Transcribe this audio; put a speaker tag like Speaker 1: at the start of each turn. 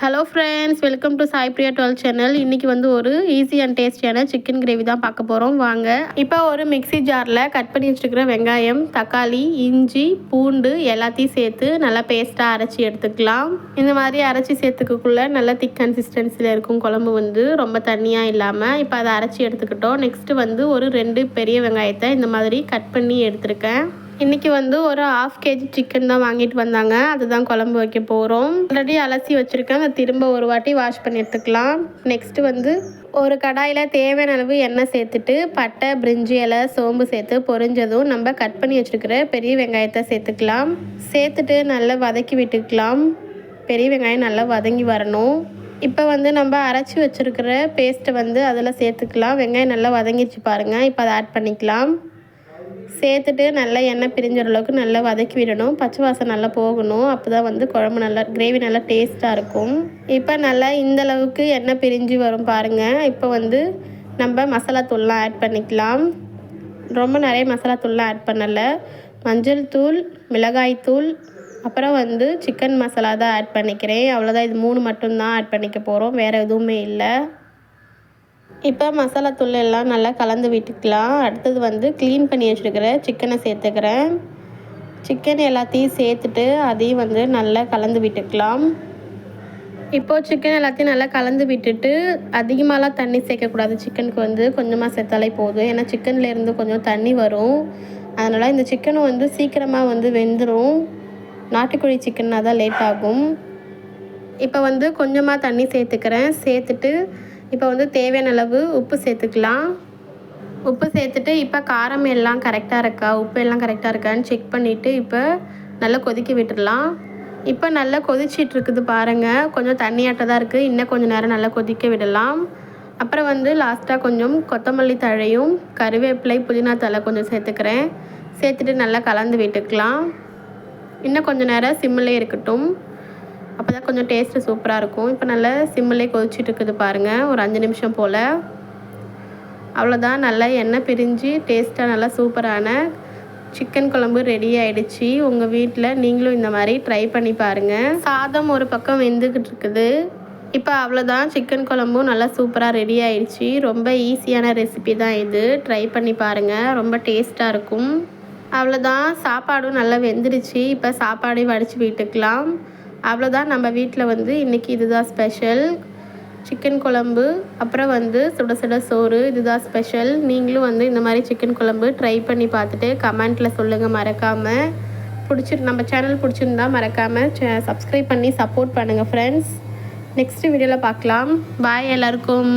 Speaker 1: Hello friends welcome to Sai Priya dwell channel இன்றைக்கி வந்து ஒரு ஈஸி அண்ட் டேஸ்டியான சிக்கன் கிரேவி தான் பார்க்க போகிறோம் வாங்க. இப்போ ஒரு மிக்சி ஜாரில் கட் பண்ணி வச்சுருக்கிற வெங்காயம் தக்காளி இஞ்சி பூண்டு எல்லாத்தையும் சேர்த்து நல்லா பேஸ்ட்டாக அரைச்சி எடுத்துக்கலாம். இந்த மாதிரி அரைச்சி சேர்த்துக்கக்குள்ளே நல்லா திக் கன்சிஸ்டன்சியில் இருக்கும் குழம்பு வந்து ரொம்ப தண்ணியாக இல்லாமல் இப்போ அதை அரைச்சி எடுத்துக்கிட்டோம். நெக்ஸ்ட்டு வந்து ஒரு ரெண்டு பெரிய வெங்காயத்தை இந்த மாதிரி கட் பண்ணி எடுத்திருக்கேன். இன்றைக்கி வந்து ஒரு ஆஃப் கேஜி சிக்கன் தான் வாங்கிட்டு வந்தாங்க. அதுதான் குழம்பு வைக்க போகிறோம் ஆல்ரெடி அலசி வச்சுருக்கேன் அதை திரும்ப ஒரு வாட்டி வாஷ் பண்ணி எடுத்துக்கலாம். நெக்ஸ்ட்டு வந்து ஒரு கடாயில் தேவையான அளவு எண்ணெய் சேர்த்துட்டு பட்டை பிரிஞ்சி இலை சோம்பு சேர்த்து பொரிஞ்சதும் நம்ம கட் பண்ணி வச்சுருக்கிற பெரிய வெங்காயத்தை சேர்த்துக்கலாம். சேர்த்துட்டு நல்லா வதக்கி விட்டுக்கலாம். பெரிய வெங்காயம் நல்லா வதங்கி வரணும். இப்போ வந்து நம்ம அரைச்சி வச்சுருக்கிற பேஸ்ட்டை வந்து அதில் சேர்த்துக்கலாம். வெங்காயம் நல்லா வதங்கிடுச்சு பாருங்கள் இப்போ அதை ஆட் பண்ணிக்கலாம். சேர்த்துட்டு நல்லா எண்ணெய் பிரிஞ்ச அளவுக்கு நல்லா வதக்கி விடணும். பச்சை வாசம் நல்லா போகணும். அப்போ தான் வந்து குழம்பு நல்லா கிரேவி நல்லா டேஸ்ட்டாக இருக்கும். இப்போ நல்லா இந்த அளவுக்கு எண்ணெய் பிரிஞ்சு வரும் பாருங்கள் இப்போ வந்து நம்ம மசாலா தூள்லாம் ஆட் பண்ணிக்கலாம். ரொம்ப நிறைய மசாலா தூள்லாம் ஆட் பண்ணலை. மஞ்சள் தூள் மிளகாய் தூள் அப்புறம் வந்து சிக்கன் மசாலா தான் ஆட் பண்ணிக்கிறேன். அவ்வளோதான் இது மூணு மட்டும்தான் ஆட் பண்ணிக்க போகிறோம் வேறு எதுவுமே இல்லை. இப்போ மசாலா தூள் எல்லாம் நல்லா கலந்து விட்டுக்கலாம். அடுத்தது வந்து க்ளீன் பண்ணி வச்சுருக்கிற சிக்கனை சேர்த்துக்கிறேன். சிக்கன் எல்லாத்தையும் சேர்த்துட்டு அதையும் வந்து நல்லா கலந்து விட்டுக்கலாம். இப்போது சிக்கன் எல்லாத்தையும் நல்லா கலந்து விட்டுட்டு அதிகமாகலாம் தண்ணி சேர்க்கக்கூடாது. சிக்கனுக்கு வந்து கொஞ்சமாக சேர்த்தாலே போதும். ஏன்னா சிக்கன்லேருந்து கொஞ்சம் தண்ணி வரும். அதனால் இந்த சிக்கனும் வந்து சீக்கிரமாக வந்து வெந்துடும் நாட்டுக்கோழி சிக்கன்னா தான் லேட் ஆகும். இப்போ வந்து கொஞ்சமாக தண்ணி சேர்த்துக்கிறேன். சேர்த்துட்டு இப்போ வந்து தேவையான அளவு உப்பு சேர்த்துக்கலாம். உப்பு சேர்த்துட்டு இப்போ காரம் எல்லாம் கரெக்டாக இருக்கா? உப்பு எல்லாம் கரெக்டாக இருக்கான்னு செக் பண்ணிவிட்டு இப்போ நல்லா கொதிக்க விட்டுடலாம். இப்போ நல்லா கொதிச்சிட்ருக்குது பாருங்கள் கொஞ்சம் தண்ணியாட்ட தான் இருக்குது இன்னும் கொஞ்சம் நேரம் நல்லா கொதிக்க விடலாம். அப்புறம் வந்து லாஸ்ட்டாக கொஞ்சம் கொத்தமல்லி தழையும் கருவேப்பிலை புதினா தழை கொஞ்சம் சேர்த்துக்கிறேன். சேர்த்துட்டு நல்லா கலந்து விட்டுக்கலாம். இன்னும் கொஞ்சம் நேரம் சிம்மிலே இருக்கட்டும். அப்போ தான் கொஞ்சம் டேஸ்ட்டு சூப்பராக இருக்கும். இப்போ நல்லா சிம்மிலே கொதிச்சுட்டு இருக்குது பாருங்கள் ஒரு அஞ்சு நிமிஷம் போல். அவ்வளோதான் நல்லா எண்ணெய் பிரிஞ்சு டேஸ்ட்டாக நல்லா சூப்பரான சிக்கன் குழம்பு ரெடி ஆகிடுச்சி உங்கள் வீட்டில் நீங்களும் இந்த மாதிரி ட்ரை பண்ணி பாருங்கள் சாதம் ஒரு பக்கம் வெந்துக்கிட்டு இருக்குது. இப்போ அவ்வளோதான் சிக்கன் குழம்பும் நல்லா சூப்பராக ரெடி ஆகிடுச்சி ரொம்ப ஈஸியான ரெசிபி தான் இது. ட்ரை பண்ணி பாருங்கள் ரொம்ப டேஸ்ட்டாக இருக்கும். அவ்வளோதான் சாப்பாடும் நல்லா வெந்துடுச்சு இப்போ சாப்பாடையும் வடித்து வீட்டுக்கலாம். அவ்வளோதான் நம்ம வீட்டில் வந்து இன்றைக்கி இதுதான் ஸ்பெஷல் சிக்கன் குழம்பு அப்புறம் வந்து சுட சுட சோறு இதுதான் ஸ்பெஷல் நீங்களும் வந்து இந்த மாதிரி சிக்கன் குழம்பு ட்ரை பண்ணி பார்த்துட்டு கமெண்ட்டில் சொல்லுங்கள் மறக்காமல் பிடிச்சிரு நம்ம சேனல் பிடிச்சிருந்தா மறக்காமல் சப்ஸ்கிரைப் பண்ணி சப்போர்ட் பண்ணுங்கள் ஃப்ரெண்ட்ஸ் நெக்ஸ்ட் வீடியோவில் பார்க்கலாம். பாய் எல்லாருக்கும்.